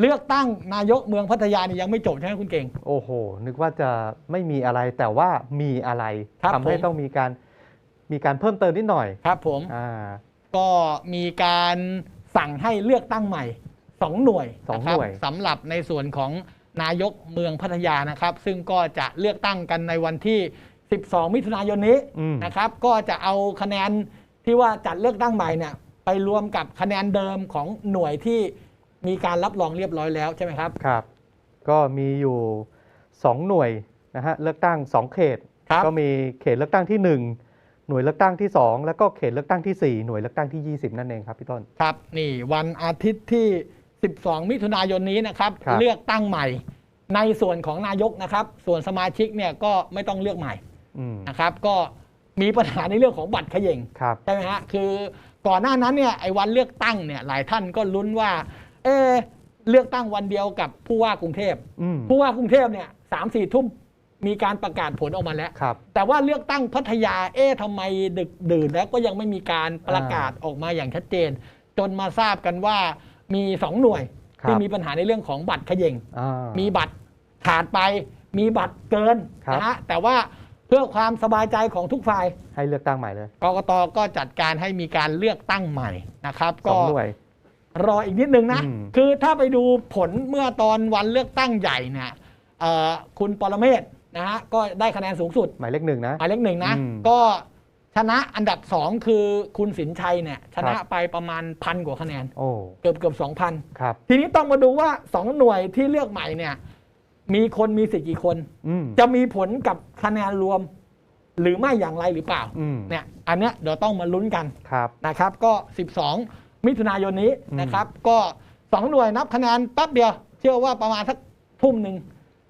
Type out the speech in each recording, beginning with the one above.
เลือกตั้งนายกเมืองพัทยานี่ยังไม่จบใช่ไหมคุณเก่ง โอ้โห นึกว่าจะไม่มีอะไรแต่ว่ามีอะไรครับทำให้ผม ต้องมีการมีการเพิ่มเติมนิดหน่อยครับผม อ่า ก็มีการสั่งให้เลือกตั้งใหม่ 2 หน่วยสองะครับหน่วย สำหรับในส่วนของนายกเมืองพัทยานะครับ ซึ่งก็จะเลือกตั้งกันในวันที่ 12 มิถุนายนนี้อืมนะครับ ก็จะเอาคะแนนที่ว่าจัดเลือกตั้งใหม่เนี่ยไปรวมกับคะแนนเดิมของหน่วยที่ มีการรับรองเรียบร้อยแล้วใช่ไหมครับ ครับ ก็มีอยู่ 2 หน่วยนะฮะเลือกตั้ง 2 เขตครับก็มีเขตเลือกตั้งที่ 1 หน่วยเลือกตั้งที่ 2 แล้วก็เขตเลือกตั้งทีสี่ 4 หน่วยเลือกตั้งที่ 20 นั่นเองครับพี่ต้น ครับ นี่วันอาทิตย์ที่ 12 มิถุนายนนี้นะครับครับเลือกตั้งใหม่ ในส่วนของนายกนะครับ ส่วนสมาชิกเนี่ยก็ไม่ต้องเลือกใหม่อืมนะครับ ก็มีปัญหาในเรื่องของบัตรเขย่งครับใช่ไหมฮะคือก่อนหน้านั้นเนี่ยไอ้วันเลือกตั้งเนี่ยหลายท่านก็ลุ้นว่า เอะเลือกตั้งวันเดียวกับผู้ว่ากรุงเทพอืมผู้ว่ากรุงเทพเนี่ยสามสี่ทุ่มมีการประกาศผลออกมาแล้ว ครับ แต่ว่าเลือกตั้งพัทยาเอ๊ะทำไมดึกดื่นแล้วก็ยังไม่มีการประกาศออกมาอย่างชัดเจน จนมาทราบกันว่ามีสองหน่วยครับ ที่มีปัญหาในเรื่องของบัตรเขย่ง อ่า มีบัตรขาดไป มีบัตรเกินครับ นะฮะแต่ว่าเพื่อความสบายใจของทุกฝ่ายให้เลือกตั้งใหม่เลยกกตก็จัดการให้มีการเลือกตั้งใหม่นะครับสก็องหน่วย รออีกนิดนึงนะ อืม คือถ้าไปดูผลเมื่อตอนวันเลือกตั้งใหญ่เนี่ยเอ่อคุณปรเมศนะฮะก็ได้คะแนนสูงสุด หมายเลขหนึ่งนะ หมายเลขหนึ่งนะ อืมก็ชนะอันดับสองคือคุณสินชัยเนี่ยชนะครับ ไปประมาณพันกว่าคะแนน โอ้ เกือบเกือบสองพันครับ ทีนี้ต้องมาดูว่าสองหน่วยที่เลือกใหม่เนี่ย มีคนมีสิทธิ์กี่คน อืม จะมีผลกับคะแนนรวม หรือไม่อย่างไรหรือเปล่าอืม เนี่ยอันเนี้ยเดี๋ยวต้องมาลุ้นกันครับ นะครับ ก็ 12 มิถุนายนนี้อืมนะครับ ก็สองหน่วยนับคะแนนแป๊บเดียว เชื่อว่าประมาณสักทุ่มหนึ่ง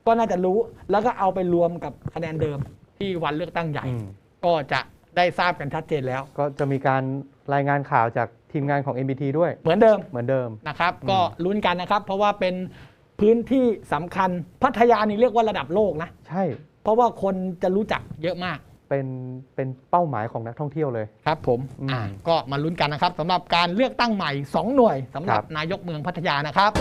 ก็น่าจะรู้แล้วก็เอาไปรวมกับคะแนนเดิมที่วันเลือกตั้งใหญ่ อืม ก็จะได้ทราบกันชัดเจนแล้ว ก็จะมีการรายงานข่าวจากทีมงานของ MBT ด้วย เหมือนเดิม เหมือนเดิม นะครับอืมก็ลุ้นกันนะครับ เพราะว่าเป็นพื้นที่สำคัญพัทยานี่เรียกว่าระดับโลกนะ ใช่ เพราะว่าคนจะรู้จักเยอะมาก เป็นเป็นเป้าหมายของนักท่องเที่ยวเลย ครับผมอืมอ่าก็มาลุ้นกันนะครับสำหรับการเลือกตั้งใหม่ 2 หน่วยสำหรับครับนายกเมืองพัทยานะครับ